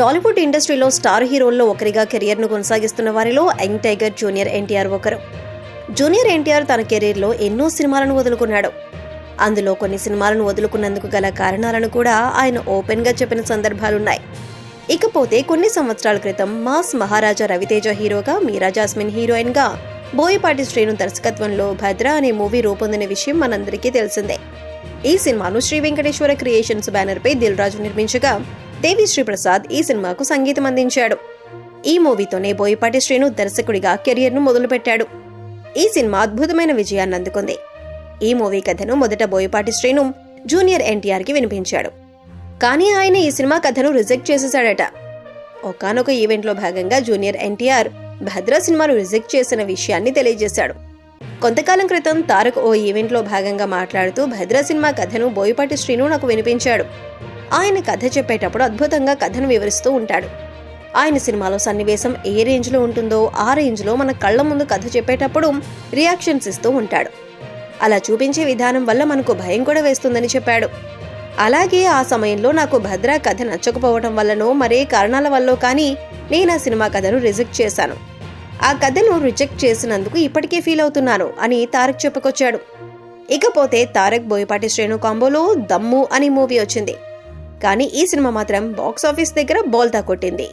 టాలీవుడ్ ఇండస్ట్రీలో స్టార్ హీరోల్లో ఒకరిగా కెరియర్ను కొనసాగిస్తున్న వారిలో యంగ్ టైగర్ జూనియర్ ఎన్టీఆర్ ఒకరు. జూనియర్ ఎన్టీఆర్ తన కెరీర్లో ఎన్నో సినిమాలను వదులుకున్నాడు. అందులో కొన్ని సినిమాలను వదులుకున్నందుకు గల కారణాలను కూడా ఆయన ఓపెన్గా చెప్పిన సందర్భాలున్నాయి. ఇకపోతే కొన్ని సంవత్సరాల క్రితం మాస్ మహారాజా రవితేజ హీరోగా మీరా జాస్మిన్ హీరోయిన్గా బోయపాటి శ్రీను దర్శకత్వంలో భద్ర అనే మూవీ రూపొందిన విషయం మనందరికీ తెలిసిందే. ఈ సినిమాను శ్రీ వెంకటేశ్వర క్రియేషన్స్ బ్యానర్పై దిల్ రాజు నిర్మించగా దేవి శ్రీప్రసాద్ ఈ సినిమాకు సంగీతం అందించాడు. ఈ మూవీతోనే బోయపాటి శ్రీను దర్శకుడిగా కెరియర్ను మొదలుపెట్టాడు. ఈ సినిమా అద్భుతమైన విజయాన్ని అందుకుంది. ఈ మూవీ కథను మొదట బోయపాటి శ్రీను జూనియర్ ఎన్టీఆర్కి వినిపించాడు. కానీ ఆయన ఈ సినిమా కథను రిజెక్ట్ చేసేశాడట. ఒకానొక ఈవెంట్లో భాగంగా జూనియర్ ఎన్టీఆర్ భద్ర సినిమాను రిజెక్ట్ చేసిన విషయాన్ని తెలియజేశాడు. కొంతకాలం క్రితం తారక్ ఓ ఈవెంట్లో భాగంగా మాట్లాడుతూ భద్ర సినిమా కథను బోయపాటి శ్రీను నాకు వినిపించాడు. ఆయన కథ చెప్పేటప్పుడు అద్భుతంగా కథను వివరిస్తూ ఉంటాడు. ఆయన సినిమాలో సన్నివేశం ఏ రేంజ్లో ఉంటుందో ఆ రేంజ్లో మన కళ్ళ ముందు కథ చెప్పేటప్పుడు రియాక్షన్స్ ఇస్తూ ఉంటాడు. అలా చూపించే విధానం వల్ల మనకు భయం కూడా వేస్తుందని చెప్పాడు. అలాగే ఆ సమయంలో నాకు భద్ర కథ నచ్చకపోవటం వల్లనో మరే కారణాల వల్లో కానీ నేను ఆ సినిమా కథను రిజెక్ట్ చేశాను. ఆ కథను రిజెక్ట్ చేసినందుకు ఇప్పటికే ఫీల్ అవుతున్నాను అని తారక్ చెప్పుకొచ్చాడు. ఇకపోతే తారక్ బోయపాటి శ్రేణు కాంబోలో దమ్ము అని మూవీ వచ్చింది. కానీ ఈ సినిమా మాత్రం బాక్స్ ఆఫీస్ దగ్గర బోల్తా కొట్టింది.